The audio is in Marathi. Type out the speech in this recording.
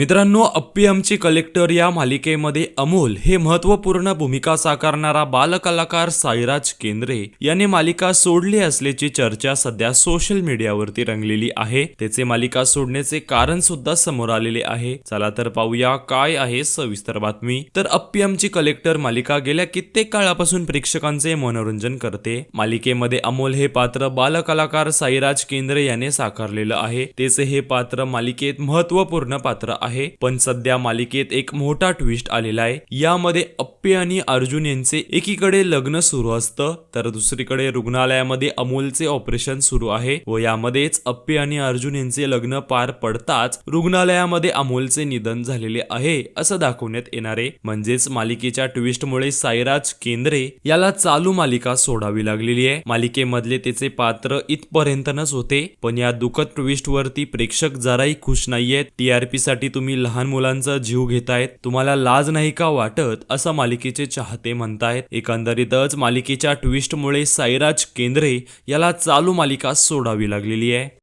मित्रांनो अप्पी आमची कलेक्टर या मालिकेमध्ये अमोल हे महत्त्वपूर्ण भूमिका साकारणारा बालकलाकार साईराज केंद्रे याने मालिका सोडली असल्याची चर्चा सध्या सोशल मीडियावरती रंगलेली आहे. त्याचे मालिका सोडण्याचे कारण सुद्धा समोर आलेले आहे. चला तर पाहूया काय आहे सविस्तर बातमी. तर अप्पी आमची कलेक्टर मालिका गेल्या कित्येक काळापासून प्रेक्षकांचे मनोरंजन करते. मालिकेमध्ये अमोल हे पात्र बालकलाकार साईराज केंद्रे याने साकारलेलं आहे. त्याचे हे पात्र मालिकेत महत्त्वपूर्ण पात्र आहे. पण सध्या मालिकेत एक मोठा ट्विस्ट आलेला आहे. यामध्ये अप्पे आणि अर्जुन यांचे एकीकडे लग्न सुरू असतं तर दुसरीकडे रुग्णालयामध्ये अमोलचे ऑपरेशन सुरू आहे व यामध्येच अप्पे आणि अर्जुन यांचे लग्न पार पडताच रुग्णालयामध्ये अमोलचे निधन झालेले आहे असं दाखवण्यात येणारे. म्हणजेच मालिकेच्या ट्विस्टमुळे साईराज केंद्रे याला चालू मालिका सोडावी लागलेली आहे. मालिकेमधले त्याचे पात्र इथपर्यंतच होते पण या दुःखद ट्विस्ट वरती प्रेक्षक जराही खुश नाहीयेत. टीआरपी साठी तुम्ही लहान मुलांचा जीव घेतायत तुम्हाला लाज नाही का वाटत? असं मालिकेचे चाहते म्हणतायत. एकंदरीतच मालिकेच्या ट्विस्टमुळे साईराज केंद्रे याला चालू मालिका सोडावी लागलेली आहे.